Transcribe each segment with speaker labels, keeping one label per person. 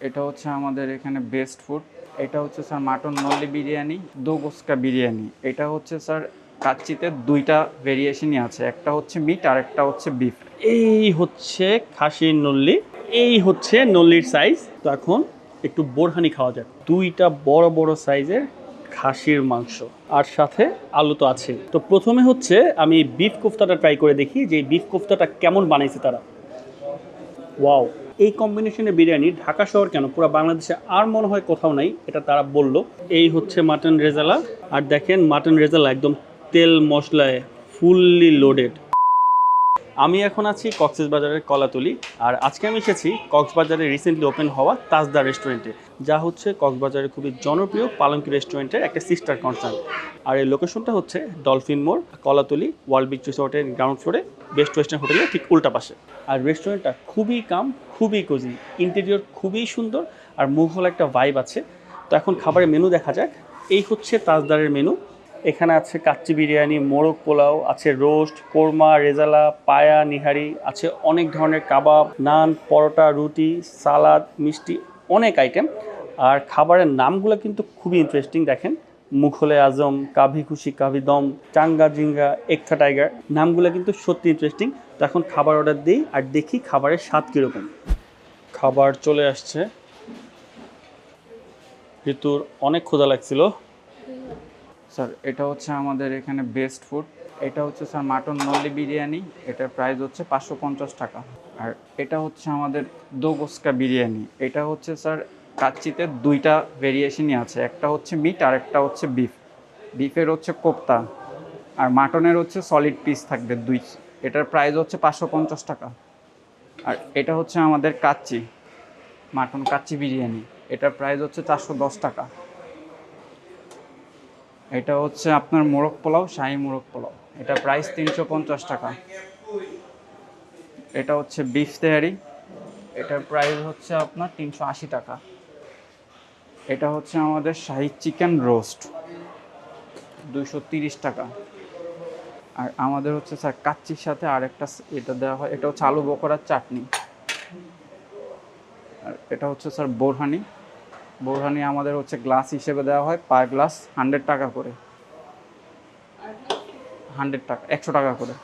Speaker 1: এটা হচ্ছে আমাদের এখানে বেস্ট ফুড এটা হচ্ছে স্যার মাটন নল্লি বিরিয়ানি দো গোস্কা বিরিয়ানি এটা হচ্ছে স্যার কাচ্চিতে দুইটা ভেরিয়েশনই আছে। একটা হচ্ছে মিট আর একটা হচ্ছে বিফ
Speaker 2: এই হচ্ছে খাসির নল্লি। এই হচ্ছে নল্লির সাইজ তো এখন একটু বোরহানি খাওয়া যাক। দুইটা বড় বড় সাইজের খাসির মাংস। আর সাথে আলু তো আছে। তো প্রথমে হচ্ছে আমি বিফ কোফতাটা ট্রাই করে দেখি যে বিফ কোফতাটা কেমন বানাইছে তারা। ওয়াও এই কম্বিনেশনের বিরিয়ানি ঢাকা শহর কেন? পুরো বাংলাদেশে আর মনে হয় কোথাও নাই, এটা তারা বলল। এই হচ্ছে মাটন রেজালা। আর দেখেন, মাটন রেজালা একদম তেল মশলায় ফুললি লোডেড আমি এখন আছি কক্সবাজারের কলাতলি, আর আজকে আমি এসেছি কক্সবাজারে রিসেন্টলি ওপেন হওয়া তাজদা রেস্টুরেন্টে যা হচ্ছে কক্সবাজারের খুবই জনপ্রিয় পালঙ্কি রেস্টুরেন্টের একটা সিস্টার কনসার্ন আর এই লোকেশনটা হচ্ছে ডলফিন মোড় কলাতলি ওয়ার্ল্ড বিচ রিসোর্টের গ্রাউন্ড ফ্লোরে বেস্ট ওয়েস্টার্ন হোটেলের ঠিক উল্টা পাশে। আর রেস্টুরেন্টটা খুবই কাম খুবই কোজি ইন্টেরিয়র খুবই সুন্দর, আর মুঘল একটা ভাইব আছে। তো এখন খাবারের মেনু দেখা যাক। এই হচ্ছে তাজদারের মেনু এখানে আছে কাচ্চি বিরিয়ানি, মোরগ পোলাও, আছে রোস্ট, কোরমা, রেজালা, পায়া, নিহারি, আছে অনেক ধরনের কাবাব, নান, পরোটা, রুটি, সালাদ, মিষ্টি, অনেক আইটেম আর খাবারের নামগুলো কিন্তু খুবই ইন্টারেস্টিং দেখেন। মুঘলে আজম, কাভি খুশি, কাভি দম, চাঙ্গা জিঙ্গা, একথা টাইগার। নামগুলো কিন্তু সত্যি ইন্টারেস্টিং তো এখন খাবার অর্ডার দিই আর দেখি খাবারের স্বাদ কীরকম। খাবার চলে আসছে। ঋতুর অনেক ক্ষুধা লাগছিল।
Speaker 1: স্যার এটা হচ্ছে আমাদের এখানে বেস্ট ফুড এটা হচ্ছে স্যার মাটন নল্লি বিরিয়ানি। এটার প্রাইস হচ্ছে পাঁচশো পঞ্চাশ টাকা। আর এটা হচ্ছে আমাদের দো গোস্কা বিরিয়ানি। এটা হচ্ছে স্যার কাচ্চিতে দুইটা ভেরিয়েশনই আছে। একটা হচ্ছে মিট আর একটা হচ্ছে বিফ বিফের হচ্ছে কোপ্তা। আর মাটনের হচ্ছে সলিড পিস থাকবে দুই। এটার প্রাইস হচ্ছে পাঁচশো পঞ্চাশ টাকা। আর এটা হচ্ছে আমাদের কাচ্চি মাটন কাচ্চি বিরিয়ানি। এটার প্রাইস হচ্ছে চারশো দশ টাকা। এটা হচ্ছে আপনার মোরগ পোলাও, শাহি মোরগ পোলাও। এটা প্রাইস তিনশো পঞ্চাশ টাকা। এটা হচ্ছে বিফ তেহারি। এটার প্রাইস হচ্ছে আপনার তিনশো আশি টাকা। এটা হচ্ছে আমাদের শাহি চিকেন রোস্ট দুশো তিরিশ টাকা। আর আমাদের হচ্ছে স্যার কাচ্চির সাথে আরেকটা এটা দেওয়া হয়। এটা হচ্ছে আলু বকরার চাটনি। আর এটা হচ্ছে স্যার বোরহানি। বোরহানি আমাদের হচ্ছে গ্লাস হিসেবে দেওয়া হয় পার গ্লাস হান্ড্রেড টাকা করে। হান্ড্রেড টাকা, একশো টাকা করে।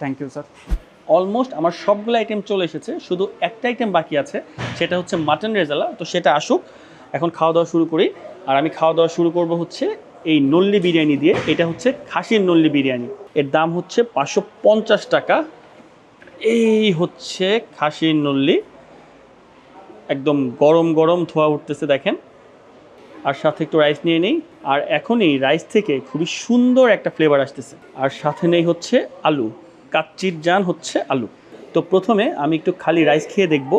Speaker 1: থ্যাংক ইউ স্যার
Speaker 2: অলমোস্ট আমার সবগুলো আইটেম চলে এসেছে, শুধু একটা আইটেম বাকি আছে, সেটা হচ্ছে মাটন রেজালা তো সেটা আসুক, এখন খাওয়া দাওয়া শুরু করি। আর আমি খাওয়া দাওয়া শুরু করব হচ্ছে এই নল্লি বিরিয়ানি দিয়ে, এটা হচ্ছে খাসির নল্লি বিরিয়ানি। এর দাম হচ্ছে পাঁচশো পঞ্চাশ টাকা। এই হচ্ছে খাসির নল্লি। একদম গরম গরম ধোয়া উঠতেছে, দেখেন। আর সাথে একটু রাইস নিয়ে নেই। আর এখনই রাইস থেকে খুবই সুন্দর একটা ফ্লেভার আসতেছে। আর সাথে নেই হচ্ছে আলু। কাচ্চির জান হচ্ছে আলু। তো প্রথমে আমি একটু খালি রাইস খেয়ে দেখব।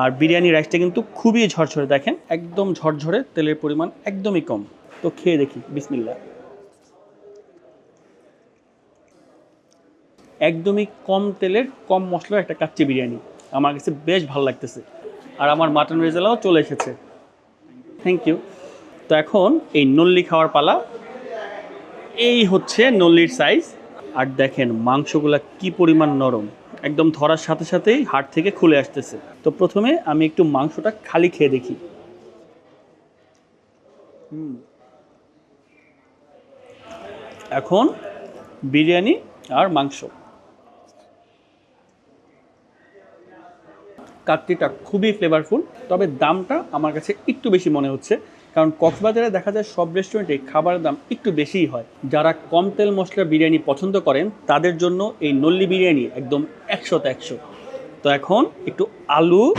Speaker 2: আর বিরিয়ানি রাইসটা কিন্তু খুবই ঝরঝরে, দেখেন। একদম ঝরঝরে, তেলের পরিমাণ একদমই কম। তো খেয়ে দেখি বিসমিল্লা একদমই কম তেলের, কম মশলার একটা কাচ্চি বিরিয়ানি। আমার কাছে বেশ ভালো লাগতেছে। আর আমার মাটন রেজালাও চলে এসেছে। থ্যাংক ইউ তো এখন এই নল্লি খাওয়ার পালা। এই হচ্ছে নল্লির সাইজ আর দেখেন মাংসগুলা কি পরিমাণ নরম। একদম ধরার সাথে সাথেই হাট থেকে খুলে আসতেছে। তো প্রথমে আমি একটু মাংসটা খালি খেয়ে দেখি। এখন বিরিয়ানি আর মাংস। কাটটিটা খুবই ফ্লেভারফুল তবে দামটা আমার কাছে একটু বেশি মনে হচ্ছে। কারণ কক্সবাজারে দেখা যায় সব রেস্টুরেন্টে খাবারের দাম একটু বেশিই হয়। যারা কম তেল মশলা বিরিয়ানি পছন্দ করেন, তাদের জন্য এই নল্লি বিরিয়ানি একদম একশোতে একশো। তো এখন একটু আলু,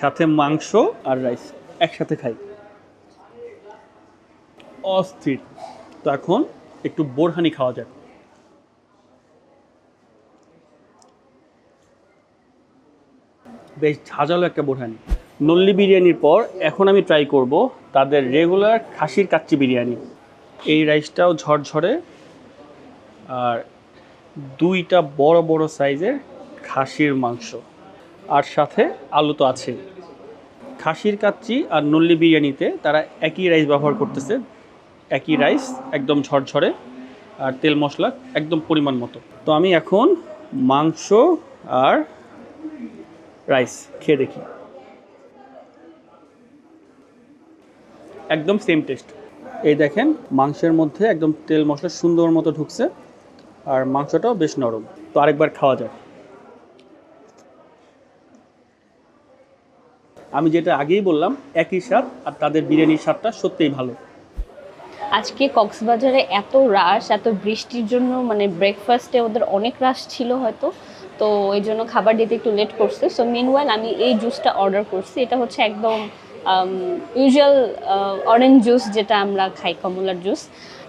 Speaker 2: সাথে মাংস আর রাইস একসাথে খাই। অস্থির। তো এখন একটু বোরহানি খাওয়া যাক। বেশ ঝাঁঝালো একটা বোরহানি। নল্লি বিরিয়ানির পর এখন আমি ট্রাই করব তাদের রেগুলার খাসির কাচ্চি বিরিয়ানি। এই রাইসটাও ঝরঝরে আর দুইটা বড় বড় সাইজের খাসির মাংস। আর সাথে আলু তো আছেই। খাসির কাচ্চি আর নল্লি বিরিয়ানিতে তারা একই রাইস ব্যবহার করতেছে। একই রাইস একদম ঝরঝরে আর তেল মশলা একদম পরিমাণ মতো। তো আমি এখন মাংস আর রাইস খেয়ে দেখি। একদম সেম টেস্ট এই দেখেন, মাংসের মধ্যে একদম তেল মশলা সুন্দর মতো ঢুকছে, আর মাংসটাও বেশ নরম। তো আরেকবার খাওয়া যায় আমি যেটা আগেই বললাম, একই স্বাদ, আর তাদের বিরিয়ানির স্বাদটা সত্যিই ভালো।
Speaker 3: আজকে কক্সবাজারে এত রাশ, এত বৃষ্টির জন্য মানে ব্রেকফাস্টে ওদের অনেক রাশ ছিল হয়তো। তো এই জন্য খাবার দিতে একটু লেট করছে। সো মিনওয়াইল আমি এই জুসটা অর্ডার করছি। এটা হচ্ছে একদম ইউজুয়াল অরেঞ্জ জুস যেটা আমরা খাই, কমলার জুস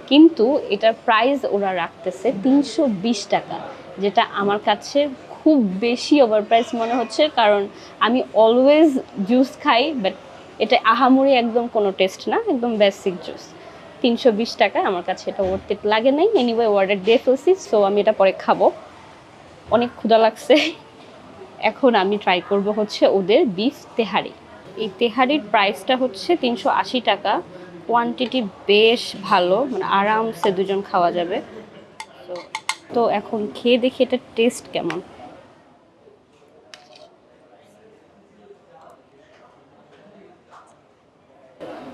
Speaker 3: কিন্তু এটার প্রাইস ওরা রাখতেছে তিনশো বিশ টাকা, যেটা আমার কাছে খুব বেশি ওভার প্রাইস মনে হচ্ছে। কারণ আমি অলওয়েজ জুস খাই বাট এটা আহামরি একদম কোনো টেস্ট না, একদম বেসিক জুস তিনশো বিশ টাকা আমার কাছে এটা ইট লাগে নাই। এনিওয়ে অর্ডার দিয়ে ফেলছি সো আমি এটা পরে খাব। অনেক ক্ষুধা লাগছে। এখন আমি ট্রাই করব হচ্ছে ওদের বিফ তেহারি। এই তেহারির প্রাইসটা হচ্ছে তিনশো আশি টাকা। কোয়ান্টিটি বেশ ভালো মানে আরামসে দুজন খাওয়া যাবে। তো তো এখন খেয়ে দেখি এটা টেস্ট কেমন।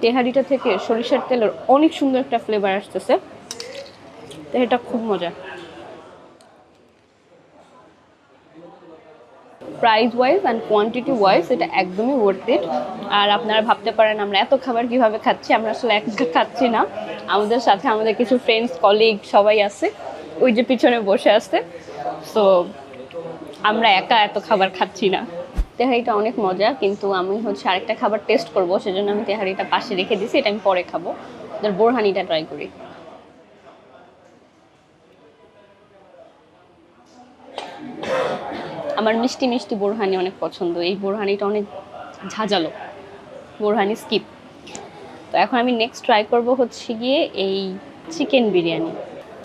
Speaker 3: তেহারিটা থেকে সরিষার তেলের অনেক সুন্দর একটা ফ্লেভার আসতেছে। তেহারিটা খুব মজা। Price wise and quantity wise এটা একদমই ওয়ার্থ ইট আর আপনারা ভাবতে পারেন, আমরা এত খাবার কীভাবে খাচ্ছি, আমরা আসলে এক খাচ্ছি না। আমাদের সাথে আমাদের কিছু ফ্রেন্ডস কলিগ সবাই আছে, ওই যে পিছনে বসে আছে। সো আমরা একা এত খাবার খাচ্ছি না। তেহারিটা অনেক মজা, কিন্তু আমি হচ্ছে আরেকটা খাবার টেস্ট করব, সেজন্য আমি তেহারিটা পাশে রেখে দিছি, এটা আমি পরে খাব। বোরহানিটা ট্রাই করি। আমার মিষ্টি মিষ্টি বোরহানি অনেক পছন্দ। এই বোরহানিটা অনেক ঝাঁঝালো। বোরহানি স্কিপ তো এখন আমি নেক্সট ট্রাই করব হচ্ছে গিয়ে এই চিকেন বিরিয়ানি।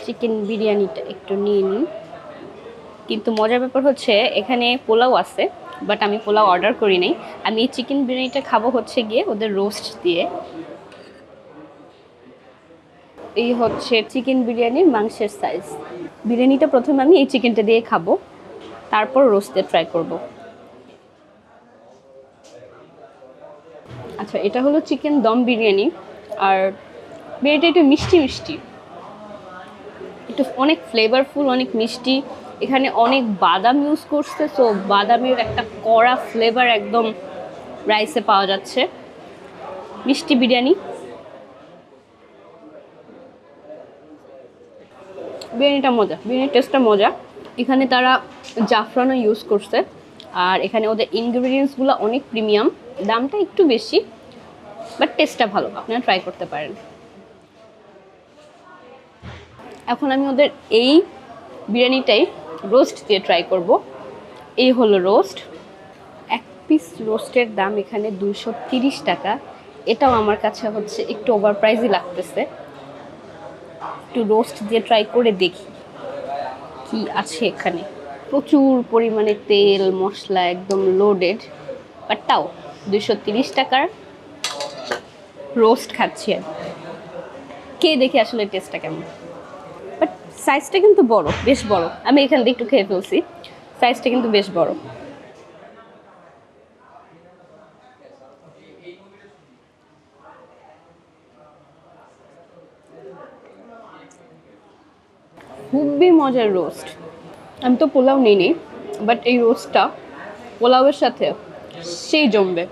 Speaker 3: চিকেন বিরিয়ানিটা একটু নিয়ে নিই। কিন্তু মজার ব্যাপার হচ্ছে, এখানে পোলাও আছে বাট আমি পোলাও অর্ডার করি নাই। আমি এই চিকেন বিরিয়ানিটা খাব হচ্ছে গিয়ে ওদের রোস্ট দিয়ে। এই হচ্ছে চিকেন বিরিয়ানির মাংসের সাইজ বিরিয়ানিটা প্রথমে আমি এই চিকেনটা দিয়ে খাব। তারপর রোস্টে ট্রাই করব। আচ্ছা এটা হলো চিকেন দম বিরিয়ানি, আর বিরিয়ানিটা একটু মিষ্টি মিষ্টি। একটু অনেক ফ্লেভারফুল অনেক মিষ্টি। এখানে অনেক বাদাম ইউজ করছে সো বাদামের একটা কড়া ফ্লেভার একদম রাইসে পাওয়া যাচ্ছে। মিষ্টি বিরিয়ানি। বিরিয়ানিটা মজা, বিরিয়ানির টেস্টটা মজা। এখানে তারা জাফরানও ইউজ করছে। আর এখানে ওদের ইনগ্রিডিয়েন্টসগুলো অনেক প্রিমিয়াম দামটা একটু বেশি বাট টেস্টটা ভালো। আপনারা ট্রাই করতে পারেন। এখন আমি ওদের এই বিরিয়ানিটাই রোস্ট দিয়ে ট্রাই করব। এই হলো রোস্ট এক পিস রোস্টের দাম এখানে দুশো টাকা। এটাও আমার কাছে হচ্ছে একটু ওভার প্রাইজই লাগতেছে। একটু রোস্ট দিয়ে ট্রাই করে দেখি। কি আছে এখানে? প্রচুর পরিমাণে তেল, মশলা একদম লোডেড বাট তাও দুশো তিরিশ টাকার রোস্ট খাচ্ছি আর কে দেখি আসলে টেস্টটা কেমন। বাট সাইজটা কিন্তু বড়, বেশ বড়। আমি এখান থেকে একটু খেয়ে ফেলছি। সাইজটা কিন্তু বেশ বড়। খুবই মজার রোস্ট আমি তো পোলাও নিই বাট এই রোস্টটা পোলাওয়ের সাথে সেই জমবে।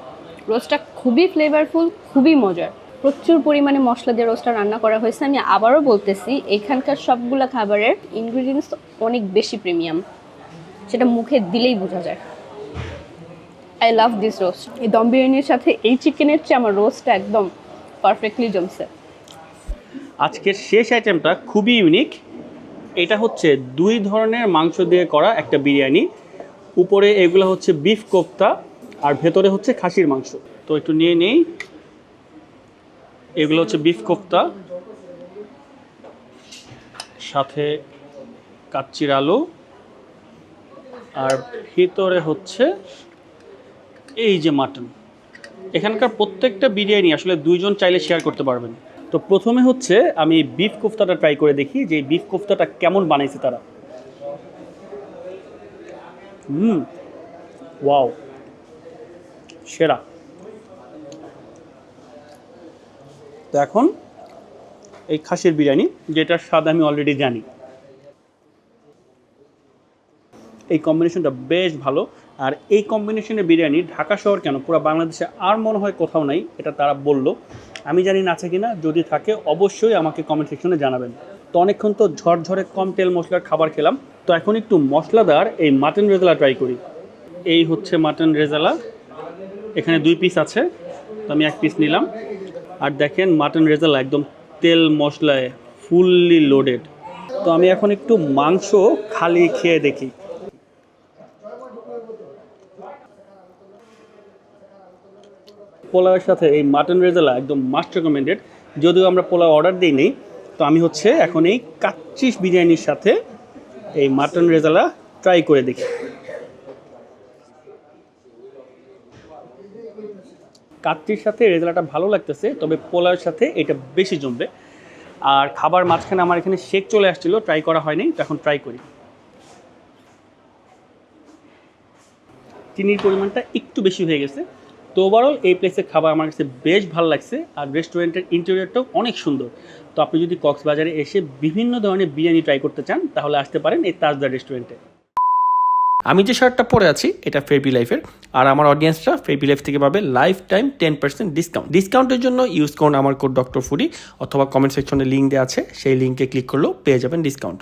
Speaker 3: রোস্টটা খুবই ফ্লেভারফুল খুবই মজার। প্রচুর পরিমাণে মশলা দিয়ে রোস্টটা রান্না করা হয়েছে। আমি আবারও বলতেছি, এখানকার সবগুলো খাবারের ইনগ্রিডিয়েন্টস অনেক বেশি প্রিমিয়াম সেটা মুখে দিলেই বোঝা যায়। আই লাভ দিস রোস্ট এই দম বিরিয়ানির সাথে এই চিকেনের চেয়ে আমার রোস্টটা একদম পারফেক্টলি জমছে।
Speaker 2: আজকের শেষ আইটেমটা খুবই ইউনিক এটা হচ্ছে দুই ধরনের মাংস দিয়ে করা একটা বিরিয়ানি। উপরে এগুলো হচ্ছে বিফ কোপ্তা, আর ভেতরে হচ্ছে খাসির মাংস। তো একটু নিয়ে নেই। এগুলো হচ্ছে বিফ কোপ্তা। সাথে কাচ্চির আলু। আর ভিতরে হচ্ছে এই যে মাটন। এখানকার প্রত্যেকটা বিরিয়ানি আসলে দুইজন চাইলে শেয়ার করতে পারবেন। তো প্রথমে হচ্ছে আমি বিফ কোফতাটা ট্রাই করে দেখি যে বিফ কোফতাটা কেমন বানাইছে তারা। হুম ওয়াও সেরা। তো এখন এই খাসির বিরিয়ানি, যেটার স্বাদ আমি অলরেডি জানি। এই কম্বিনেশনটা বেশ ভালো। আর এই কম্বিনেশনের বিরিয়ানি ঢাকা শহর কেন? পুরো বাংলাদেশে আর মনে হয় কোথাও নাই, এটা তারা বলল। আমি জানি না আছে কিনা, যদি থাকে, অবশ্যই আমাকে কমেন্ট সেকশনে জানাবেন। তো অনেকক্ষণ তো ঝরঝরে কম তেল মশলার খাবার খেলাম। তো এখন একটু মশলাদার এই মাটন রেজালা ট্রাই করি। এই হচ্ছে মাটন রেজালা। এখানে দুই পিস আছে, তো আমি এক পিস নিলাম। আর দেখেন মাটন রেজালা একদম তেল মশলায় ফুললি লোডেড তো আমি এখন একটু মাংস খালি খেয়ে দেখি। পোলাওয়ের সাথে এই মাটন রেজালা একদম মাস্ট রেকমেন্ডেড যদিও আমরা পোলাও অর্ডার দিই নেই তো আমি হচ্ছে এখন এই কাচ্চিস বিরিয়ানির সাথে এই মাটন রেজালা ট্রাই করে দেখি। কাচ্চির সাথে রেজালাটা ভালো লাগতেছে, তবে পোলাওয়ের সাথে এটা বেশি জমবে। আর খাবার মাঝখানে আমার এখানে শেক চলে আসছিল ট্রাই করা হয়নি, তো এখন ট্রাই করি। চিনির পরিমাণটা একটু বেশি হয়ে গেছে। তো ওভারঅল এই প্লেসের খাবার আমার কাছে বেশ ভালো লাগছে আর রেস্টুরেন্টের ইন্টেরিয়রটাও অনেক সুন্দর। তো আপনি যদি কক্সবাজারে এসে বিভিন্ন ধরনের বিরিয়ানি ট্রাই করতে চান, তাহলে আসতে পারেন এই তাজদার রেস্টুরেন্টে
Speaker 4: আমি যে শার্টটা পরে আছি, এটা ফেবি লাইফের আর আমার অডিয়েন্সটা ফেবি লাইফ থেকে পাবে lifetime ten percent discount ডিসকাউন্টের জন্য ইউজ করুন আমার কোড ডক্টর ফুডি অথবা কমেন্ট সেকশনে লিঙ্ক দেওয়া আছে, সেই লিঙ্কে ক্লিক করলেও পেয়ে যাবেন ডিসকাউন্ট